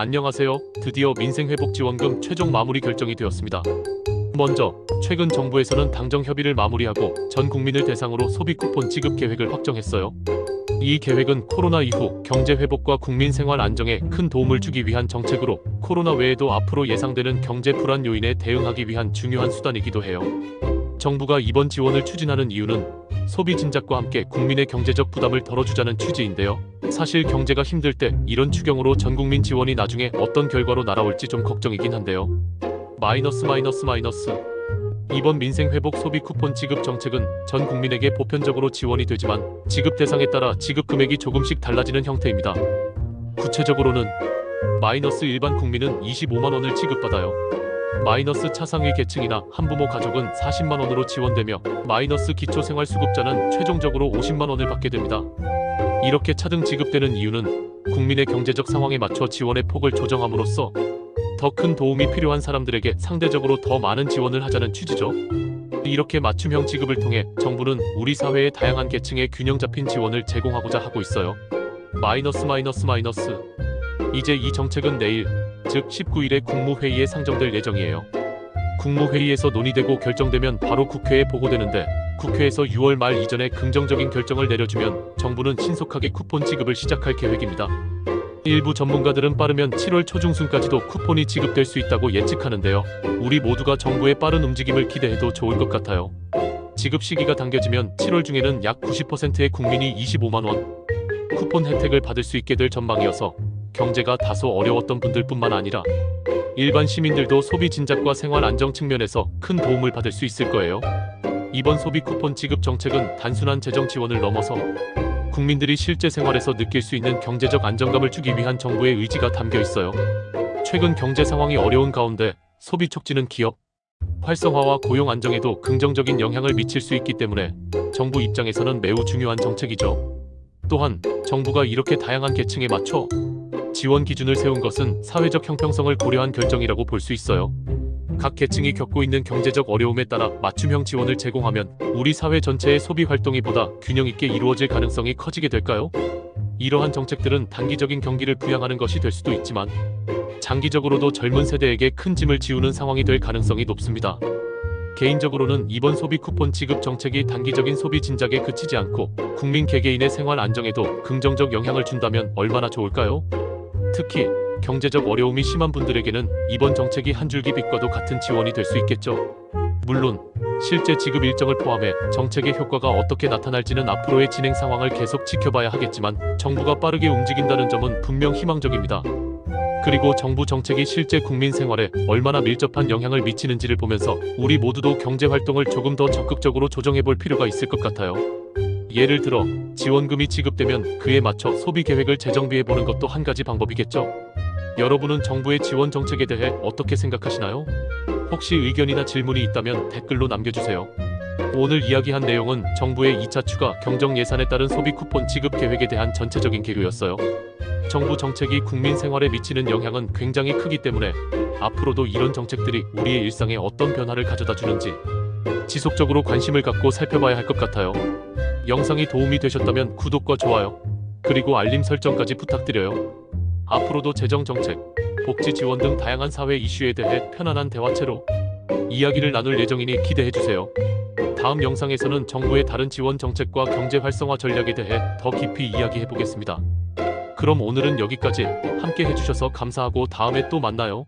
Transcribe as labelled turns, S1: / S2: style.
S1: 안녕하세요. 드디어 민생회복지원금 최종 마무리 결정이 되었습니다. 먼저 최근 정부에서는 당정 협의를 마무리하고 전 국민을 대상으로 소비 쿠폰 지급 계획을 확정했어요. 이 계획은 코로나 이후 경제 회복과 국민 생활 안정에 큰 도움을 주기 위한 정책으로 코로나 외에도 앞으로 예상되는 경제 불안 요인에 대응하기 위한 중요한 수단이기도 해요. 정부가 이번 지원을 추진하는 이유는 소비 진작과 함께 국민의 경제적 부담을 덜어주자는 취지인데요. 사실 경제가 힘들 때 이런 추경으로 전 국민 지원이 나중에 어떤 결과로 날아올지 좀 걱정이긴 한데요. 마이너스 마이너스 마이너스 이번 민생 회복 소비 쿠폰 지급 정책은 전 국민에게 보편적으로 지원이 되지만 지급 대상에 따라 지급 금액이 조금씩 달라지는 형태입니다. 구체적으로는 마이너스 일반 국민은 25만 원을 지급받아요. 마이너스 차상위 계층이나 한부모 가족은 40만 원으로 지원되며 마이너스 기초생활수급자는 최종적으로 50만 원을 받게 됩니다. 이렇게 차등 지급되는 이유는 국민의 경제적 상황에 맞춰 지원의 폭을 조정함으로써 더 큰 도움이 필요한 사람들에게 상대적으로 더 많은 지원을 하자는 취지죠. 이렇게 맞춤형 지급을 통해 정부는 우리 사회의 다양한 계층에 균형 잡힌 지원을 제공하고자 하고 있어요. 마이너스 마이너스 마이너스. 이제 이 정책은 내일, 즉 19일에 국무회의에 상정될 예정이에요. 국무회의에서 논의되고 결정되면 바로 국회에 보고되는데 국회에서 6월 말 이전에 긍정적인 결정을 내려주면 정부는 신속하게 쿠폰 지급을 시작할 계획입니다. 일부 전문가들은 빠르면 7월 초중순까지도 쿠폰이 지급될 수 있다고 예측하는데요. 우리 모두가 정부의 빠른 움직임을 기대해도 좋을 것 같아요. 지급 시기가 당겨지면 7월 중에는 약 90%의 국민이 25만 원 쿠폰 혜택을 받을 수 있게 될 전망이어서 경제가 다소 어려웠던 분들뿐만 아니라 일반 시민들도 소비 진작과 생활 안정 측면에서 큰 도움을 받을 수 있을 거예요. 이번 소비 쿠폰 지급 정책은 단순한 재정 지원을 넘어서 국민들이 실제 생활에서 느낄 수 있는 경제적 안정감을 주기 위한 정부의 의지가 담겨 있어요. 최근 경제 상황이 어려운 가운데 소비 촉진은 기업 활성화와 고용 안정에도 긍정적인 영향을 미칠 수 있기 때문에 정부 입장에서는 매우 중요한 정책이죠. 또한 정부가 이렇게 다양한 계층에 맞춰 지원 기준을 세운 것은 사회적 형평성을 고려한 결정이라고 볼 수 있어요. 각 계층이 겪고 있는 경제적 어려움에 따라 맞춤형 지원을 제공하면 우리 사회 전체의 소비 활동이 보다 균형 있게 이루어질 가능성이 커지게 될까요? 이러한 정책들은 단기적인 경기를 부양하는 것이 될 수도 있지만 장기적으로도 젊은 세대에게 큰 짐을 지우는 상황이 될 가능성이 높습니다. 개인적으로는 이번 소비 쿠폰 지급 정책이 단기적인 소비 진작에 그치지 않고 국민 개개인의 생활 안정에도 긍정적 영향을 준다면 얼마나 좋을까요? 특히 경제적 어려움이 심한 분들에게는 이번 정책이 한 줄기 빛과도 같은 지원이 될 수 있겠죠. 물론 실제 지급 일정을 포함해 정책의 효과가 어떻게 나타날지는 앞으로의 진행 상황을 계속 지켜봐야 하겠지만 정부가 빠르게 움직인다는 점은 분명 희망적입니다. 그리고 정부 정책이 실제 국민 생활에 얼마나 밀접한 영향을 미치는지를 보면서 우리 모두도 경제 활동을 조금 더 적극적으로 조정해 볼 필요가 있을 것 같아요. 예를 들어 지원금이 지급되면 그에 맞춰 소비 계획을 재정비해 보는 것도 한 가지 방법이겠죠. 여러분은 정부의 지원 정책에 대해 어떻게 생각하시나요? 혹시 의견이나 질문이 있다면 댓글로 남겨주세요. 오늘 이야기한 내용은 정부의 2차 추가 경정 예산에 따른 소비 쿠폰 지급 계획에 대한 전체적인 개요였어요. 정부 정책이 국민 생활에 미치는 영향은 굉장히 크기 때문에 앞으로도 이런 정책들이 우리의 일상에 어떤 변화를 가져다 주는지 지속적으로 관심을 갖고 살펴봐야 할 것 같아요. 영상이 도움이 되셨다면 구독과 좋아요, 그리고 알림 설정까지 부탁드려요. 앞으로도 재정 정책, 복지 지원 등 다양한 사회 이슈에 대해 편안한 대화체로 이야기를 나눌 예정이니 기대해 주세요. 다음 영상에서는 정부의 다른 지원 정책과 경제 활성화 전략에 대해 더 깊이 이야기해 보겠습니다. 그럼 오늘은 여기까지 함께 해주셔서 감사하고 다음에 또 만나요.